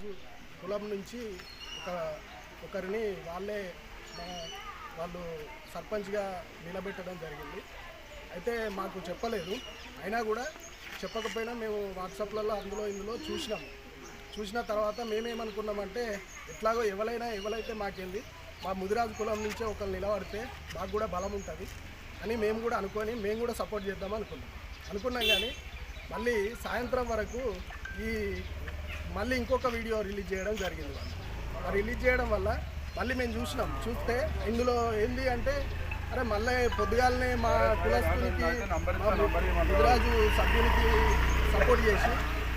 రాజు కులం నుంచి ఒక ఒకరిని వాళ్ళే మన వాళ్ళు సర్పంచ్గా నిలబెట్టడం జరిగింది. అయితే మాకు చెప్పలేదు. అయినా కూడా చెప్పకపోయినా మేము వాట్సాప్లలో అందులో ఇందులో చూసినాం. చూసిన తర్వాత మేమేమనుకున్నామంటే ఎట్లాగో ఎవరైనా ఎవరైతే మాకేంది మా ముదిరాజు కులం నుంచే ఒకరు నిలబడితే మాకు కూడా బలం ఉంటుంది అని మేము కూడా అనుకొని మేము కూడా సపోర్ట్ చేద్దాం అనుకున్నాం. అనుకున్నాం కానీ మళ్ళీ సాయంత్రం వరకు ఈ మళ్ళీ ఇంకొక వీడియో రిలీజ్ చేయడం జరిగింది. వాళ్ళు రిలీజ్ చేయడం వల్ల మళ్ళీ మేము చూసినాం. చూస్తే ఇందులో ఏంది అంటే అరే మళ్ళీ పొద్దుగాలనే మా కులస్తునికి మా ముదిరాజు సభ్యునికి సపోర్ట్ చేసి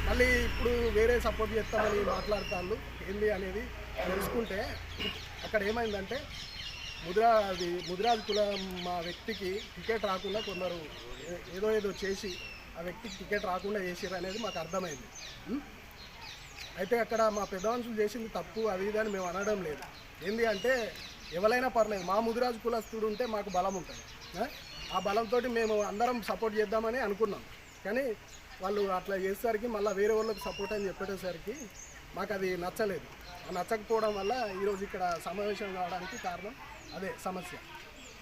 మళ్ళీ ఇప్పుడు వేరే సపోర్ట్ చేస్తామని మాట్లాడుతాళ్ళు. ఏంది అనేది తెలుసుకుంటే అక్కడ ఏమైందంటే ముద్రా అది ముదిరాజ్ కులం మా వ్యక్తికి టికెట్ రాకుండా కొందరు ఏ- ఏదో ఏదో చేసి ఆ వ్యక్తికి టికెట్ రాకుండా చేసారు అనేది మాకు అర్థమైంది. అయితే అక్కడ మా పెద్ద చేసింది తప్పు అది ఇది అని మేము అనడం లేదు. ఏంది అంటే ఎవరైనా పర్లేదు మా ముదిరాజు కులస్తుడు ఉంటే మాకు బలం ఉంటుంది. ఆ? బలంతో మేము అందరం సపోర్ట్ చేద్దామని అనుకున్నాం. కానీ వాళ్ళు అట్లా చేసేసరికి మళ్ళీ వేరే వాళ్ళకి సపోర్ట్ అని చెప్పేసరికి మాకు అది నచ్చలేదు. ఆ నచ్చకపోవడం వల్ల ఈరోజు ఇక్కడ సమావేశం కావడానికి కారణం అదే సమస్య.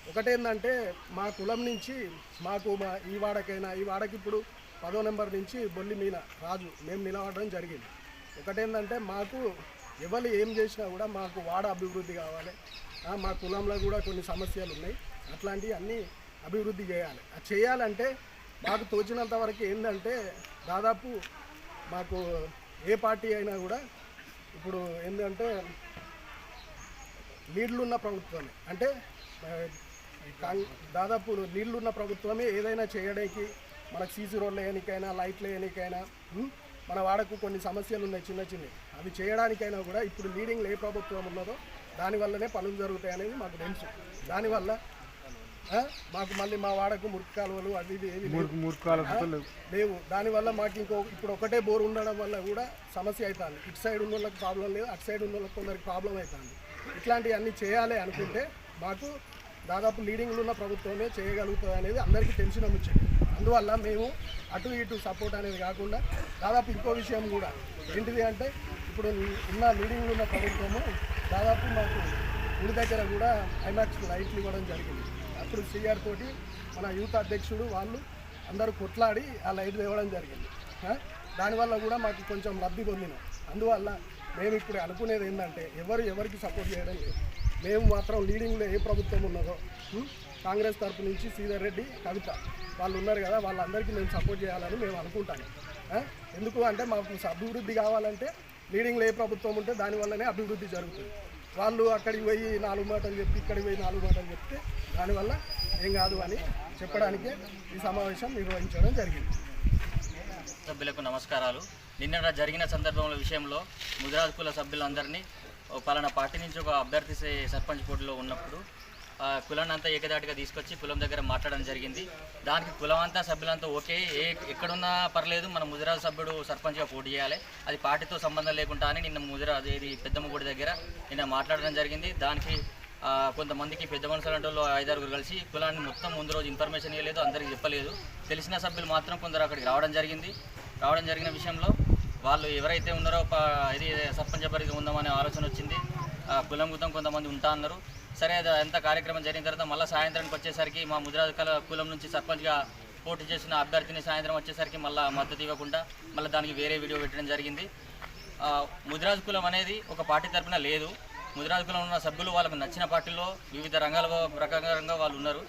ఒకటేందంటే మా కులం నుంచి మాకు మా ఈ వాడకైనా ఈ వాడకి ఇప్పుడు పదో నెంబర్ నుంచి బొల్లి మీన రాజు మేము నిలబడడం జరిగింది. ఒకటేంటంటే మాకు ఎవరు ఏం చేసినా కూడా మాకు వాడ అభివృద్ధి కావాలి. మా కులంలో కూడా కొన్ని సమస్యలు ఉన్నాయి. అట్లాంటివి అన్నీ అభివృద్ధి చేయాలి. అది చేయాలంటే మాకు తోచినంత వరకు ఏంటంటే దాదాపు మాకు ఏ పార్టీ అయినా కూడా ఇప్పుడు ఏంటంటే నీళ్ళున్న ప్రభుత్వమే. అంటే దాదాపు నీళ్ళున్న ప్రభుత్వమే ఏదైనా చేయడానికి మనకు సీసీ రోడ్లు వేయనికైనా లైట్లు వేయనికైనా మన వాడకు కొన్ని సమస్యలు ఉన్నాయి చిన్న చిన్నవి అవి చేయడానికైనా కూడా ఇప్పుడు లీడింగ్లో ఏ ప్రభుత్వం ఉన్నదో దానివల్లనే పనులు జరుగుతాయి అనేది మాకు తెలుసు. దానివల్ల మాకు మళ్ళీ మా వాడకు మురికి కాలువలు అది ఇది ఏవి లేవు. దానివల్ల మాకు ఇంకో ఇప్పుడు ఒకటే బోర్ ఉండడం వల్ల కూడా సమస్య అవుతుంది ఇటు సైడ్ ఉన్న వాళ్ళకి ప్రాబ్లం లేదు అటు సైడ్ ఉన్న వాళ్ళకి కొందరికి ప్రాబ్లం అవుతుంది ఇట్లాంటివన్నీ చేయాలి అనుకుంటే మాకు దాదాపు లీడింగ్లో ఉన్న ప్రభుత్వమే చేయగలుగుతుంది అనేది అందరికీ తెలిసిన ముచ్చట. అందువల్ల మేము అటు ఇటు సపోర్ట్ అనేది కాకుండా దాదాపు ఇంకో విషయం కూడా. ఏంటిది అంటే ఇప్పుడు ఉన్న లీడింగ్లో ఉన్న ప్రభుత్వము దాదాపు మాకు గుడి దగ్గర కూడా ఐమాక్స్ లైట్లు ఇవ్వడం జరిగింది. అప్పుడు సిఆర్ తోటి మన యూత్ అధ్యక్షుడు వాళ్ళు అందరూ కొట్లాడి ఆ లైట్ ఇవ్వడం జరిగింది. దానివల్ల కూడా మాకు కొంచెం లబ్ధి పొందినాం. అందువల్ల మేము ఇప్పుడు అనుకునేది ఏంటంటే ఎవరు ఎవరికి సపోర్ట్ చేయడం లేదు. మేము మాత్రం లీడింగ్లో ఏ ప్రభుత్వం ఉన్నదో ఉం? కాంగ్రెస్ తరపు నుంచి శ్రీధర్ రెడ్డి కవిత వాళ్ళు ఉన్నారు కదా వాళ్ళందరికీ మేము సపోర్ట్ చేయాలని మేము అనుకుంటాము? ఎందుకు అంటే మాకు అభివృద్ధి కావాలంటే లీడింగ్లో ఏ ప్రభుత్వం ఉంటే దానివల్లనే అభివృద్ధి జరుగుతుంది వాళ్ళు అక్కడికి పోయి నాలుగు మాటలు చెప్పి ఇక్కడికి పోయి నాలుగు మాటలు చెప్తే దానివల్ల ఏం కాదు అని చెప్పడానికే ఈ సమావేశం నిర్వహించడం జరిగింది సభ్యులకు నమస్కారాలు నిన్న జరిగిన సందర్భంలో విషయంలో ముదిరాజ్ కుల సభ్యులందరినీ పలానా పార్టీ నుంచి ఒక అభ్యర్థి సర్పంచ్ పోటీలో ఉన్నప్పుడు కులాన్ని అంతా ఏకదాటిగా తీసుకొచ్చి కులం దగ్గర మాట్లాడడం జరిగింది. దానికి కులం అంతా సభ్యులంతా ఓకే ఏ ఎక్కడున్నా పర్లేదు మన ముదిరాజ్ సభ్యుడు సర్పంచ్గా పోటీ చేయాలి. అది పార్టీతో సంబంధం లేకుండా అని నిన్న ముదిరాజ్ ఇది పెద్దమ్మగుడి దగ్గర నిన్న మాట్లాడడం జరిగింది. దానికి కొంతమందికి పెద్ద మనుషులు అంటే వాళ్ళు ఐదారుగురు కలిసి కులాన్ని మొత్తం ముందు రోజు ఇన్ఫర్మేషన్ ఇవ్వలేదు అందరికీ చెప్పలేదు. తెలిసిన సభ్యులు మాత్రం కొందరు అక్కడికి రావడం జరిగింది. రావడం జరిగిన విషయంలో వాళ్ళు ఎవరైతే ఉన్నారో ఇది సర్పంచ్ పరిధి ఉందామనే ఆలోచన వచ్చింది. కులం గుతం కొంతమంది ఉంటా అన్నారు. సరే ఎంత కార్యక్రమం జరిగిన తర్వాత మళ్ళీ సాయంత్రానికి వచ్చేసరికి మా ముద్రాజకాల కులం నుంచి సర్పంచ్గా పోటీ చేసిన అభ్యర్థిని సాయంత్రం వచ్చేసరికి మళ్ళీ మద్దతు ఇవ్వకుండా మళ్ళీ దానికి వేరే వీడియో పెట్టడం జరిగింది. ముద్రాజు కులం అనేది ఒక పార్టీ తరపున లేదు. ముద్రాజు కులం ఉన్న సభ్యులు వాళ్ళకు నచ్చిన పార్టీలో వివిధ రంగాల రకంగా వాళ్ళు ఉన్నారు.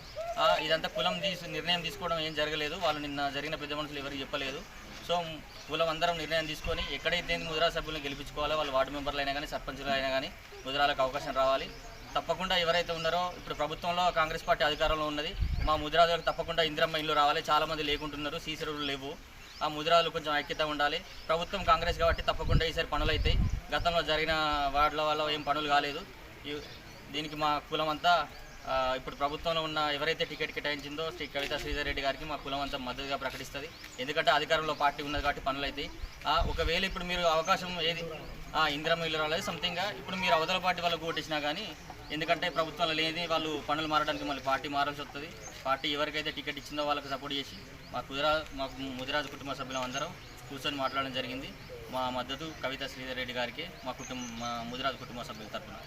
ఇదంతా కులం తీసు నిర్ణయం తీసుకోవడం ఏం జరగలేదు. వాళ్ళు నిన్న జరిగిన పెద్ద మనుషులు ఎవరికి చెప్పలేదు. సో కులం అందరం నిర్ణయం తీసుకొని ఎక్కడైతే ముదిరా సభ్యులను గెలిపించుకోవాలో వాళ్ళు వార్డు మెంబర్లు అయినా కానీ సర్పంచులు అయినా కానీ ముదిరాలకు అవకాశం రావాలి. తప్పకుండా ఎవరైతే ఉన్నారో ఇప్పుడు ప్రభుత్వంలో కాంగ్రెస్ పార్టీ అధికారంలో ఉన్నది మా ముదిరాజులకు తప్పకుండా ఇందిరమ్మ ఇల్లు రావాలి. చాలామంది లేకుంటున్నారు సీసరులు లేవు. ఆ ముదిరాలు కొంచెం ఐక్యత ఉండాలి. ప్రభుత్వం కాంగ్రెస్ కాబట్టి తప్పకుండా ఈసారి పనులు అవుతాయి గతంలో జరిగిన వార్డుల వల్ల ఏం పనులు కాలేదు. దీనికి మా కులం అంతా ఇప్పుడు ప్రభుత్వంలో ఉన్న ఎవరైతే టికెట్ కేటాయించిందో శ్రీ కవిత శ్రీధర్ రెడ్డి గారికి మా కులం అంతా మద్దతుగా ప్రకటిస్తుంది. ఎందుకంటే అధికారంలో పార్టీ ఉన్నది కాబట్టి పనులు అవుతాయి ఒకవేళ ఇప్పుడు మీరు అవకాశం ఏది ఆ, ఇందిరమ్మ ఇల్లు రాలేదు సంథింగ్గా ఇప్పుడు మీరు అవతల పార్టీ వాళ్ళకు ఓటేసినా కానీ ఎందుకంటే ప్రభుత్వంలో లేని వాళ్ళు పనులు మారడానికి మళ్ళీ పార్టీ మారాల్సి వస్తుంది. పార్టీ ఎవరికైతే టికెట్ ఇచ్చిందో వాళ్ళకి సపోర్ట్ చేసి మా కుదిరా మాకు ముదిరాజు కుటుంబ సభ్యులం అందరం కూర్చొని మాట్లాడడం జరిగింది. మా మద్దతు కవిత శ్రీధర్ రెడ్డి గారికి మా కుటుంబ మా ముదిరాజు కుటుంబ సభ్యుల తరఫున